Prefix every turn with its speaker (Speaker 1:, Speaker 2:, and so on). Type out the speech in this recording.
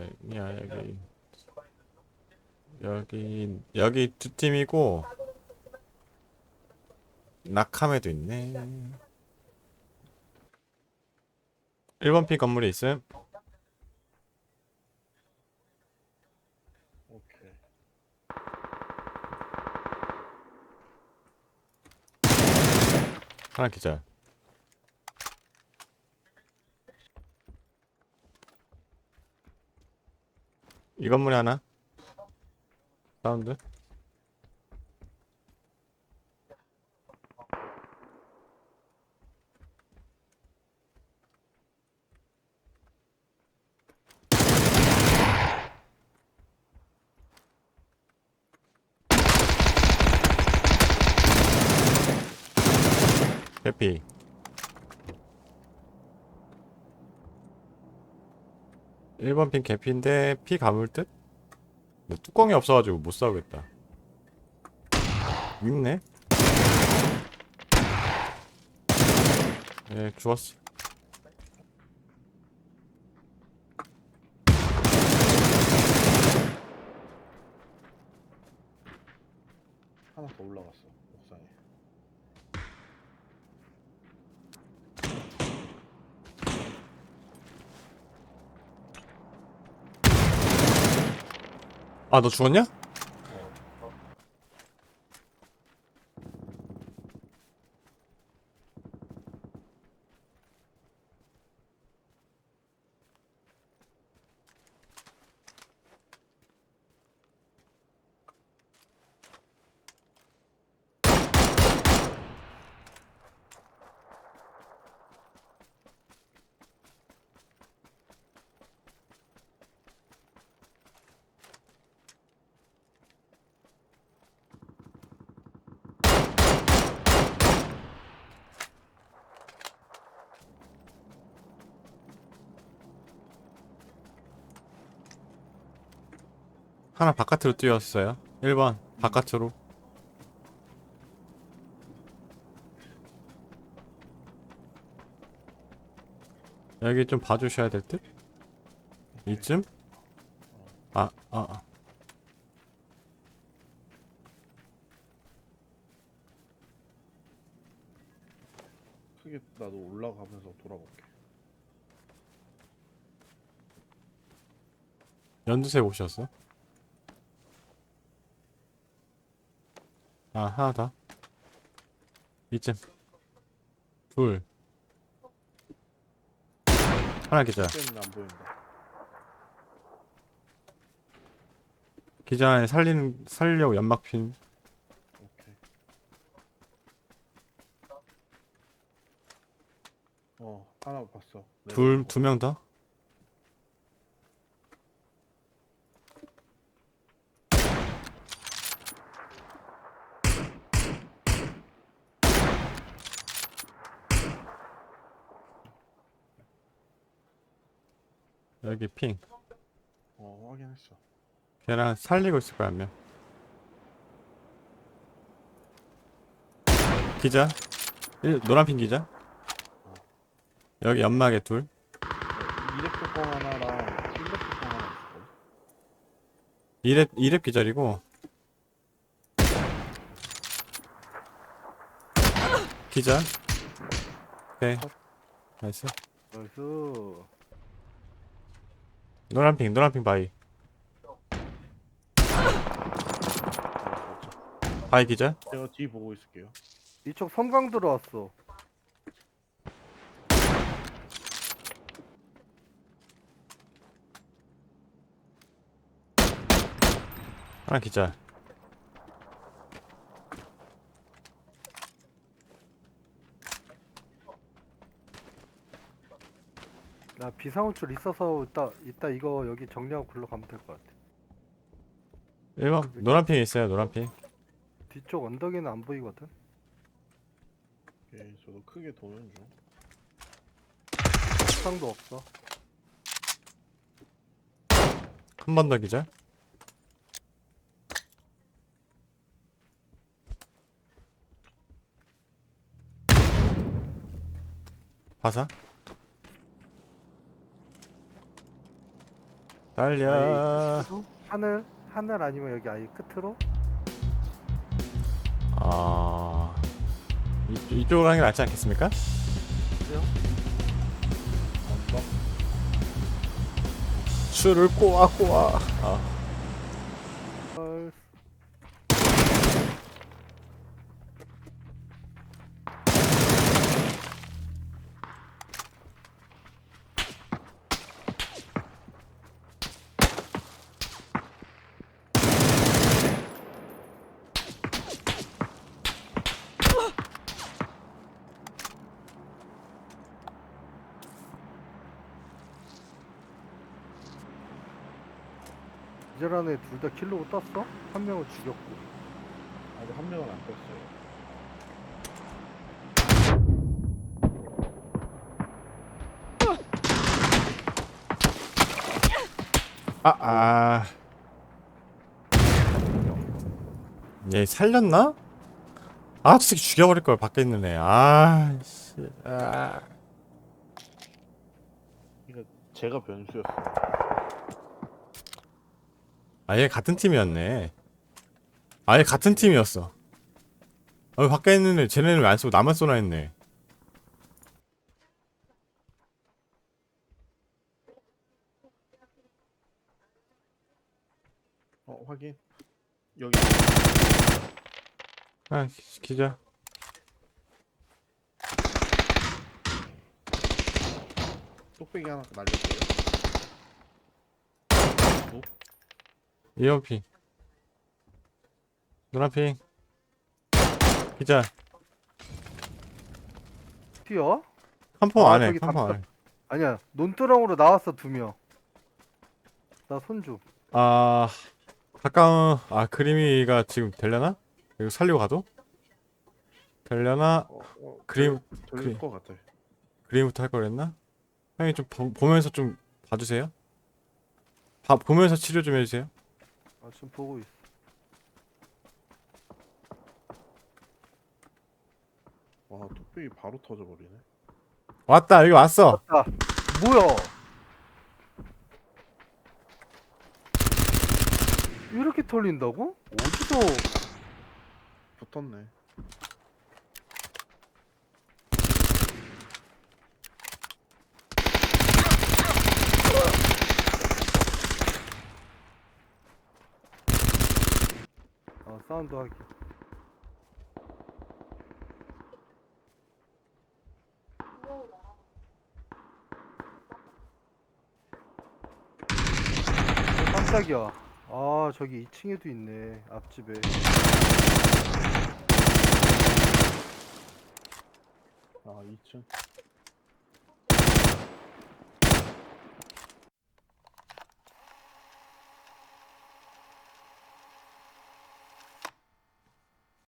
Speaker 1: 아니야 여기. 여기 여기 두 팀이고 낙함에도 있네. 1번 핀 건물에 있음.
Speaker 2: 오케이.
Speaker 1: 하나 기절 이 건물에 하나? 사운드? 해피 1번 핀 개피인데 피 감을 듯? 뭐 뚜껑이 없어가지고 못 싸우겠다 있네? 예 죽었어
Speaker 2: 하나 더 올라갔어. 옥상에.
Speaker 1: 아 너 죽었냐?
Speaker 2: 어.
Speaker 1: 하나 바깥으로 뛰었어요 1번 바깥으로 여기 좀 봐주셔야 될 듯? 이쯤? 아, 아, 아.
Speaker 2: 크게 나도 올라가면서 돌아볼게.
Speaker 1: 연두색 오셨어? 아, 하나 더. 이쯤. 둘. 하나 기절.
Speaker 2: 때문에 안 보인다.
Speaker 1: 기절 안에 살리는, 살려고 연막 핀.
Speaker 2: 오케이. 어, 하나 봤어.
Speaker 1: 둘,
Speaker 2: 내려오는 거.
Speaker 1: 두명 더. 여기 핑.
Speaker 2: 어, 확인했어.
Speaker 1: 걔랑 살리고 있을 거야, 한 명. 기자. 일, 노란 핑 기자. 여기 연막에 둘.
Speaker 2: 이랩 뚜껑 하나랑 1랩 뚜껑 하나.
Speaker 1: 이랩, 이랩 기절이고. 기자. 오케이. 나이스.
Speaker 2: 나이스.
Speaker 1: 노란 핑, 노란 핑 바이. 바이 기자.
Speaker 2: 제가 뒤 보고 있을게요.
Speaker 3: 이쪽 섬광 들어왔어.
Speaker 1: 하나 기자.
Speaker 3: 나 비상호출 있어서 이따 이따 이거 여기 정리하고 글로 가면 될 것 같아.
Speaker 1: 1번, 노란 핑 있어요, 노란 핑.
Speaker 3: 뒤쪽 언덕에는 안 보이거든.
Speaker 2: 오케이, 저도 크게 도는 중.
Speaker 3: 옥상도 없어.
Speaker 1: 한 번 더 기자. 바사. 달려.
Speaker 3: 하늘 하늘 아니면 여기 아예 끝으로?
Speaker 1: 아 이, 이쪽으로 하는 게 낫지 않겠습니까?
Speaker 3: 그래요?
Speaker 1: 술을 꼬아 꼬아. 아.
Speaker 3: 이제란에 둘다 킬로고 떴어? 한 명은 죽였고
Speaker 2: 아직 한 명은 안 떴어요.
Speaker 1: 아, 아. 얘 살렸나? 아, 저 새끼 죽여버릴 걸 밖에 있는 애. 아, 씨. 아.
Speaker 2: 이거 제가 변수였어.
Speaker 1: 아얘 같은 팀이었네. 아얘 같은 팀이었어. 아, 밖에 있는 애, 쟤네는 왜안 쏘고 나만 쏘나 했네.
Speaker 2: 어 확인. 여기
Speaker 1: 아, 기- 기자.
Speaker 2: 뚝배기 하나 날렸어요.
Speaker 1: 이어핑. 누나핑. 기자.
Speaker 3: 튀어?
Speaker 1: 컴포
Speaker 3: 아,
Speaker 1: 안해,
Speaker 3: 저기 답답-
Speaker 1: 안해.
Speaker 3: 아니야 논두렁으로 나왔어 두명나 손주
Speaker 1: 아, 가까운, 아, 그림이가 지금 되려나? 이거 살리고 가도? 되려나?
Speaker 2: 어, 어,
Speaker 1: 그림,
Speaker 2: 들릴
Speaker 1: 그림.
Speaker 2: 것 같아.
Speaker 1: 그림부터 할 거랬나? 형이 좀 보, 보면서 좀 봐주세요. 봐, 보면서 치료 좀 해주세요.
Speaker 3: 아 지금 보고 있어
Speaker 2: 와 뚝배기 바로 터져버리네.
Speaker 1: 왔다, 여기 왔어.
Speaker 3: 아 뭐야 이렇게 털린다고? 어디서
Speaker 2: 붙었네.
Speaker 3: 아 사운드 하기 어, 깜짝이야. 아 저기 2층에도 있네 앞집에.
Speaker 2: 아 2층.